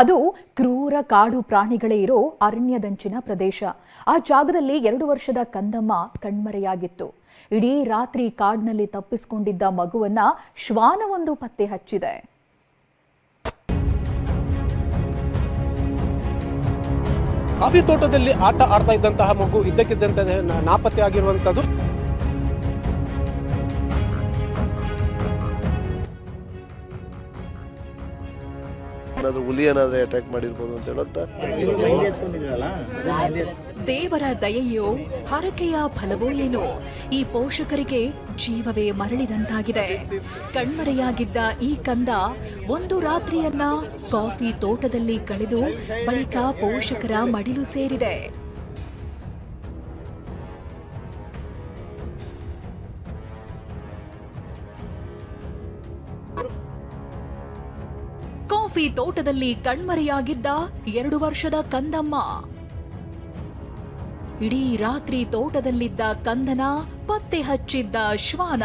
ಅದು ಕ್ರೂರ ಕಾಡು ಪ್ರಾಣಿಗಳೇ ಇರೋ ಅರಣ್ಯದಂಚಿನ ಪ್ರದೇಶ. ಆ ಜಾಗದಲ್ಲಿ ಎರಡು ವರ್ಷದ ಕಂದಮ್ಮ ಕಣ್ಮರೆಯಾಗಿತ್ತು. ಇಡೀ ರಾತ್ರಿ ಕಾಡಿನಲ್ಲಿ ತಪ್ಪಿಸಿಕೊಂಡಿದ್ದ ಮಗುವನ್ನ ಶ್ವಾನವೊಂದು ಪತ್ತೆ ಹಚ್ಚಿದೆ. ಕಾಫಿ ತೋಟದಲ್ಲಿ ಆಟ ಆಡ್ತಾ ಇದ್ದಂತಹ ಮಗು ಇದ್ದಕ್ಕಿದ್ದಂತೆ ನಾಪತ್ತೆ ಆಗಿರುವಂತದ್ದು ಏನಾದ್ರು ಹುಲಿ ಅಟ್ಯಾಕ್ ಮಾಡಿರ್ಬೋದು ಅಂತ ಹೇಳುತ್ತಾ ದೇವರ ದಯೆಯೋ, ಹರಕೆಯ ಫಲವೋ ಏನೋ, ಈ ಪೋಷಕರಿಗೆ ಜೀವವೇ ಮರಳಿದಂತಾಗಿದೆ. ಕಣ್ಮರೆಯಾಗಿದ್ದ ಈ ಕಂದ ಒಂದು ರಾತ್ರಿಯನ್ನ ಕಾಫಿ ತೋಟದಲ್ಲಿ ಕಳೆದು ಬಳಿಕ ಪೋಷಕರ ಮಡಿಲು ಸೇರಿದೆ. ಕಾಫಿ ತೋಟದಲ್ಲಿ ಕಣ್ಮರೆಯಾಗಿದ್ದ ಎರಡು ವರ್ಷದ ಕಂದಮ್ಮ. ಇಡೀ ರಾತ್ರಿ ತೋಟದಲ್ಲಿದ್ದ ಕಂದನ ಪತ್ತೆ ಹಚ್ಚಿದ್ದ ಶ್ವಾನ.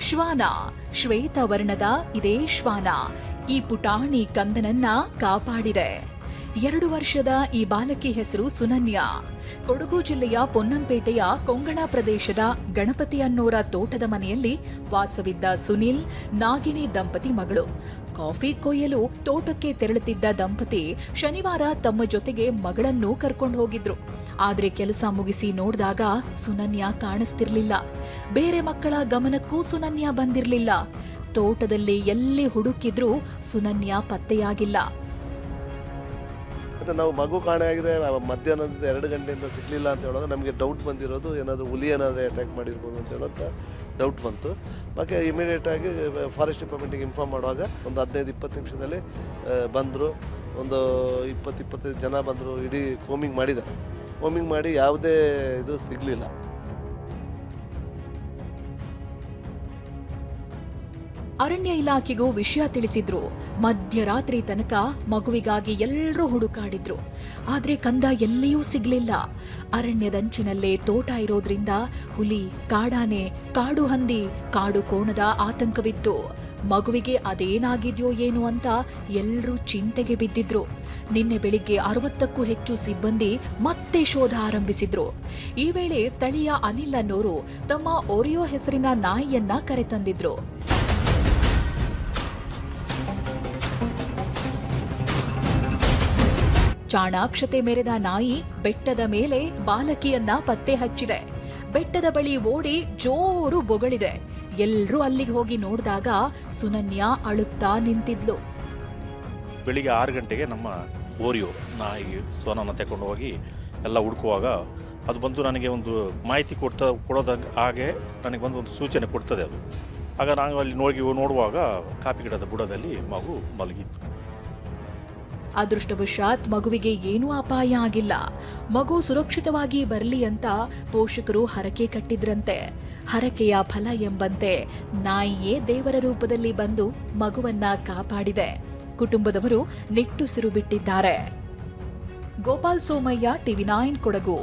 ಶ್ವಾನ ಶ್ವೇತವರ್ಣದ ಇದೇ ಶ್ವಾನ. ಈ ಪುಟಾಣಿ ಕಂದನನ್ನ ಕಾಪಾಡಿದೆ. ಎರಡು ವರ್ಷದ ಈ ಬಾಲಕಿ ಹೆಸರು ಸುನನ್ಯ. ಕೊಡಗು ಜಿಲ್ಲೆಯ ಪೊನ್ನಂಪೇಟೆಯ ಕೊಂಗಣ ಪ್ರದೇಶದ ಗಣಪತಿ ಅನ್ನೋರ ತೋಟದ ಮನೆಯಲ್ಲಿ ವಾಸವಿದ್ದ ಸುನಿಲ್, ನಾಗಿಣಿ ದಂಪತಿ ಮಗಳು. ಕಾಫಿ ಕೊಯ್ಯಲು ತೋಟಕ್ಕೆ ತೆರಳುತ್ತಿದ್ದ ದಂಪತಿ ಶನಿವಾರ ತಮ್ಮ ಜೊತೆಗೆ ಮಗಳನ್ನು ಕರ್ಕೊಂಡು ಹೋಗಿದ್ರು. ಆದ್ರೆ ಕೆಲಸ ಮುಗಿಸಿ ನೋಡಿದಾಗ ಸುನನ್ಯ ಕಾಣಿಸ್ತಿರ್ಲಿಲ್ಲ. ಬೇರೆ ಮಕ್ಕಳ ಗಮನಕ್ಕೂ ಸುನನ್ಯ ಬಂದಿರಲಿಲ್ಲ. ತೋಟದಲ್ಲಿ ಎಲ್ಲಿ ಹುಡುಕಿದ್ರೂ ಸುನನ್ಯ ಪತ್ತೆಯಾಗಿಲ್ಲ. ಮತ್ತೆ ನಾವು ಮಗು ಕಾಣೆಯಾಗಿದೆ ಮಧ್ಯಾಹ್ನದಿಂದ ಮಧ್ಯಾಹ್ನದ ಎರಡು ಗಂಟೆಯಿಂದ ಸಿಗ್ಲಿಲ್ಲ ಅಂತ ಹೇಳುವಾಗ ನಮಗೆ ಡೌಟ್ ಬಂದಿರೋದು, ಏನಾದರೂ ಹುಲಿ ಏನಾದರೂ ಅಟ್ಯಾಕ್ ಮಾಡಿರ್ಬೋದು ಅಂತ ಹೇಳೋ ಡೌಟ್ ಬಂತು. ಮತ್ತೆ ಇಮಿಡಿಯೇಟ್ ಆಗಿ ಫಾರೆಸ್ಟ್ ಡಿಪಾರ್ಟ್ಮೆಂಟಿಗೆ ಇನ್ಫಾರ್ಮ್ ಮಾಡುವಾಗ ಒಂದು ಹದಿನೈದು, ಇಪ್ಪತ್ತು ನಿಮಿಷದಲ್ಲಿ ಬಂದರು. ಒಂದು ಇಪ್ಪತ್ತು, ಇಪ್ಪತ್ತೈದು ಜನ ಬಂದರು, ಇಡೀ ಕೋಮಿಂಗ್ ಮಾಡಿದ್ದಾರೆ. ಕೋಮಿಂಗ್ ಮಾಡಿ ಯಾವುದೇ ಇದು ಸಿಗಲಿಲ್ಲ. ಅರಣ್ಯ ಇಲಾಖೆಗೂ ವಿಷಯ ತಿಳಿಸಿದ್ರು. ಮಧ್ಯರಾತ್ರಿ ತನಕ ಮಗುವಿಗಾಗಿ ಎಲ್ಲರೂ ಹುಡುಕಾಡಿದ್ರು. ಆದ್ರೆ ಕಂದ ಎಲ್ಲಿಯೂ ಸಿಗ್ಲಿಲ್ಲ. ಅರಣ್ಯದಂಚಿನಲ್ಲೇ ತೋಟ ಇರೋದ್ರಿಂದ ಹುಲಿ, ಕಾಡಾನೆ, ಕಾಡು ಹಂದಿ, ಕಾಡು ಕೋಣದ ಆತಂಕವಿತ್ತು. ಮಗುವಿಗೆ ಅದೇನಾಗಿದೆಯೋ ಏನು ಅಂತ ಎಲ್ಲರೂ ಚಿಂತೆಗೆ ಬಿದ್ದಿದ್ರು. ನಿನ್ನೆ ಬೆಳಿಗ್ಗೆ ಅರವತ್ತಕ್ಕೂ ಹೆಚ್ಚು ಸಿಬ್ಬಂದಿ ಮತ್ತೆ ಶೋಧ ಆರಂಭಿಸಿದ್ರು. ಈ ವೇಳೆ ಸ್ಥಳೀಯ ಅನಿಲ್ ಅನ್ನೋರು ತಮ್ಮ ಒರಿಯೋ ಹೆಸರಿನ ನಾಯಿಯನ್ನ ಕರೆತಂದಿದ್ರು. ಚಾಣಾಕ್ಷತೆ ಮೆರೆದ ನಾಯಿ ಬೆಟ್ಟದ ಮೇಲೆ ಬಾಲಕಿಯನ್ನ ಪತ್ತೆ ಹಚ್ಚಿದೆ. ಬೆಟ್ಟದ ಬಳಿ ಓಡಿ ಜೋರು ಬೊಗಳಿದೆ. ಎಲ್ರೂ ಅಲ್ಲಿಗೆ ಹೋಗಿ ನೋಡಿದಾಗ ಸುನನ್ಯ ಅಳುತ್ತಾ ನಿಂತಿದ್ಲು. ಬೆಳಿಗ್ಗೆ ಆರು ಗಂಟೆಗೆ ನಮ್ಮ ಓರಿಯೋ, ನಾಯಿ ಸೋನನ ತಗೊಂಡು ಹೋಗಿ ಎಲ್ಲ ಹುಡುಕುವಾಗ ಅದು ಬಂದು ನನಗೆ ಒಂದು ಮಾಹಿತಿ ಕೊಡ್ತಾ, ಕೊಡೋದ ಹಾಗೆ ನನಗೆ ಬಂದು ಒಂದು ಸೂಚನೆ ಕೊಡ್ತದೆ ಅದು. ಆಗ ನಾನು ಅಲ್ಲಿ ನೋಡಿ ನೋಡುವಾಗ ಕಾಫಿ ಗಿಡದ ಬುಡದಲ್ಲಿ ಮಗು ಮಲಗಿತ್ತು. ಅದೃಷ್ಟವಶಾತ್ ಮಗುವಿಗೆ ಏನೂ ಅಪಾಯ ಆಗಿಲ್ಲ. ಮಗು ಸುರಕ್ಷಿತವಾಗಿ ಬರಲಿ ಅಂತ ಪೋಷಕರು ಹರಕೆ ಕಟ್ಟಿದ್ರಂತೆ. ಹರಕೆಯ ಫಲ ಎಂಬಂತೆ ನಾಯಿಯೇ ದೇವರ ರೂಪದಲ್ಲಿ ಬಂದು ಮಗುವನ್ನ ಕಾಪಾಡಿದೆ. ಕುಟುಂಬದವರು ನಿಟ್ಟುಸಿರು ಬಿಟ್ಟಿದ್ದಾರೆ. Gopal Somaiah, TV nine Kodagu.